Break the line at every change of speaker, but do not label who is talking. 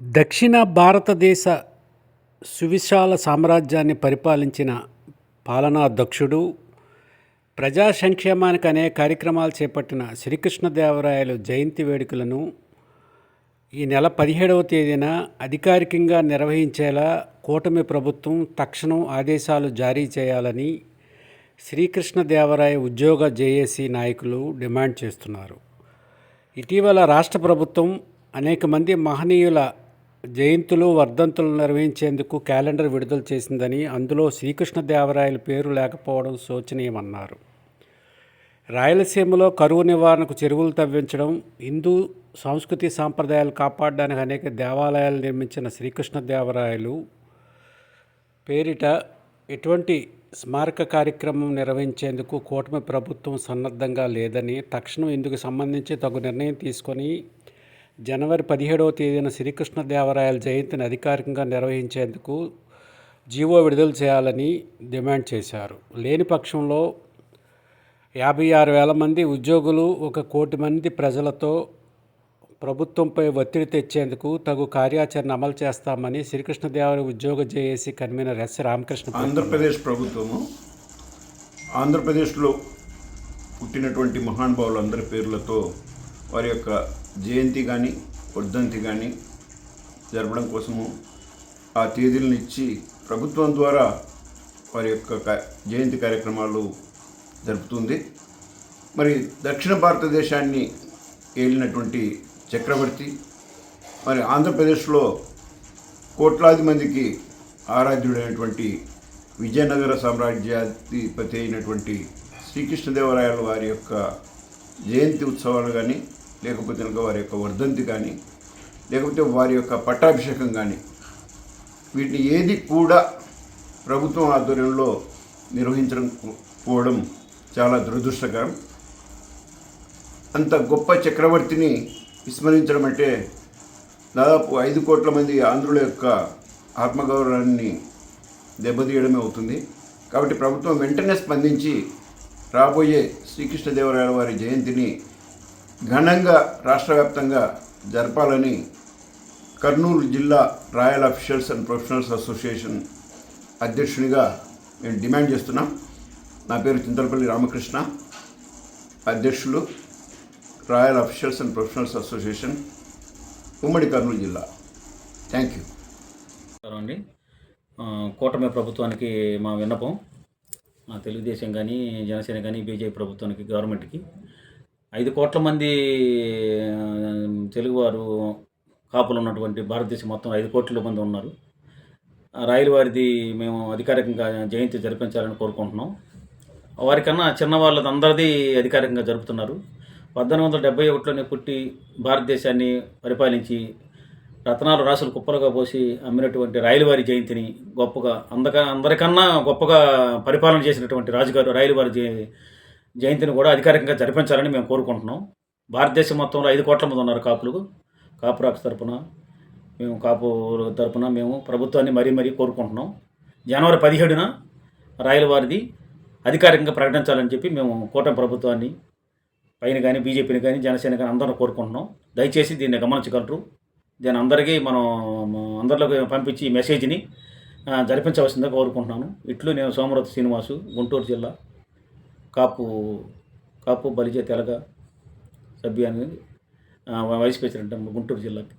దక్షిణ భారతదేశ సువిశాల సామ్రాజ్యాన్ని పరిపాలించిన పాలనా దక్షుడు ప్రజా సంక్షేమానికి అనేక కార్యక్రమాలు చేపట్టిన శ్రీకృష్ణదేవరాయలు జయంతి వేడుకలను ఈ నెల పదిహేడవ తేదీన అధికారికంగా నిర్వహించేలా కూటమి ప్రభుత్వం తక్షణం ఆదేశాలు జారీ చేయాలని శ్రీకృష్ణదేవరాయ ఉద్యోగ జేఏసీ నాయకులు డిమాండ్ చేస్తున్నారు. ఇటీవల రాష్ట్ర ప్రభుత్వం అనేక మంది మహనీయుల జయంతులు వర్ధంతులు నిర్వహించేందుకు క్యాలెండర్ విడుదల చేసిందని అందులో శ్రీకృష్ణదేవరాయల పేరు లేకపోవడం శోచనీయమన్నారు. రాయలసీమలో కరువు నివారణకు చెరువులు తవ్వించడం హిందూ సంస్కృతి సాంప్రదాయాలు కాపాడడానికి అనేక దేవాలయాలు నిర్మించిన శ్రీకృష్ణదేవరాయలు పేరిట ఎటువంటి స్మారక కార్యక్రమం నిర్వహించేందుకు కూటమి ప్రభుత్వం సన్నద్ధంగా లేదని తక్షణం ఇందుకు సంబంధించి తగు నిర్ణయం తీసుకొని జనవరి పదిహేడవ తేదీన శ్రీకృష్ణదేవరాయల జయంతిని అధికారికంగా నిర్వహించేందుకు జీవో విడుదల చేయాలని డిమాండ్ చేశారు. లేని పక్షంలో యాభై ఆరు వేల మంది ఉద్యోగులు ఒక కోటి మంది ప్రజలతో ప్రభుత్వంపై ఒత్తిడి తెచ్చేందుకు తగు కార్యాచరణ అమలు చేస్తామని శ్రీకృష్ణదేవరాయ ఉద్యోగ JAC convener S Ramakrishna
Andhra Pradesh ప్రభుత్వము ఆంధ్రప్రదేశ్లో పుట్టినటువంటి మహానుభావులందరి పేర్లతో వారి యొక్క జయంతి కానీ వర్ధంతి కానీ జరపడం కోసము ఆ తేదీలను ఇచ్చి ప్రభుత్వం ద్వారా వారి యొక్క జయంతి కార్యక్రమాలు జరుపుతుంది. మరి దక్షిణ భారతదేశాన్ని ఏలినటువంటి చక్రవర్తి మరి ఆంధ్రప్రదేశ్లో కోట్లాది మందికి ఆరాధ్యుడైనటువంటి విజయనగర సామ్రాజ్యాధిపతి అయినటువంటి శ్రీకృష్ణదేవరాయల వారి యొక్క జయంతి ఉత్సవాలు కానీ లేకపోతే కనుక వారి యొక్క వర్ధంతి కానీ లేకపోతే వారి యొక్క పట్టాభిషేకం కానీ వీటిని ఏది కూడా ప్రభుత్వం ఆధ్వర్యంలో నిర్వహించడం పోవడం చాలా దురదృష్టకరం. అంత గొప్ప చక్రవర్తిని విస్మరించడం అంటే దాదాపు ఐదు కోట్ల మంది ఆంధ్రుల యొక్క ఆత్మగౌరవాన్ని దెబ్బతీయడమే అవుతుంది. కాబట్టి ప్రభుత్వం వెంటనే స్పందించి రాబోయే శ్రీకృష్ణదేవరాయల వారి జయంతిని ఘనంగా రాష్ట్ర వ్యాప్తంగా జరపాలని కర్నూలు జిల్లా royal officials and professionals association అధ్యక్షునిగా మేము డిమాండ్ చేస్తున్నాం. నా పేరు చింతలపల్లి రామకృష్ణ. అధ్యక్షులు royal officials and professionals association ఉమ్మడి కర్నూలు జిల్లా. థ్యాంక్ యూ
నమస్కారం అండి. కూటమి ప్రభుత్వానికి మా విన్నపం. మా తెలుగుదేశం కానీ జనసేన కానీ బీజేపీ ప్రభుత్వానికి గవర్నమెంట్కి ఐదు కోట్ల మంది తెలుగువారు కాపులు ఉన్నటువంటి భారతదేశం మొత్తం ఐదు కోట్ల మంది ఉన్నారు. ఆ వారిది మేము అధికారికంగా జయంతి జరిపించాలని కోరుకుంటున్నాం. వారికన్నా చిన్న వాళ్ళది అందరిది అధికారికంగా జరుపుతున్నారు. పద్దెనిమిది వందల డెబ్బై ఒకటిలోనే పుట్టి భారతదేశాన్ని పరిపాలించి రత్నాలు రాసులు కుప్పలుగా పోసి అమ్మినటువంటి రాయలవారి జయంతిని గొప్పగా అందక అందరికన్నా గొప్పగా పరిపాలన చేసినటువంటి రాజుగారు రాయలవారి జయంతిని కూడా అధికారికంగా జరిపించాలని మేము కోరుకుంటున్నాం. భారతదేశం మొత్తంలో ఐదు కోట్ల మంది ఉన్నారు కాపులు. కాపు రాక్ష తరపున మేము కాపు తరపున మేము ప్రభుత్వాన్ని మరీ మరీ కోరుకుంటున్నాం. జనవరి పదిహేడున రాయలవారిది అధికారికంగా ప్రకటించాలని చెప్పి మేము కూటమి ప్రభుత్వాన్ని పైన కానీ బీజేపీని కానీ జనసేన కానీ అందరూ కోరుకుంటున్నాం. దయచేసి దీన్ని గమనించగలరు. దీని అందరికీ మనం అందరిలోకి పంపించి ఈ మెసేజ్ని జరిపించవలసిందిగా కోరుకుంటున్నాను. ఇట్లు నేను సోమరథ శ్రీనివాసు గుంటూరు జిల్లా కాపు కాపు బలిజ తెలగ సభ్యాన్ని వైస్ ప్రెసిడెంట్ గుంటూరు జిల్లాకి.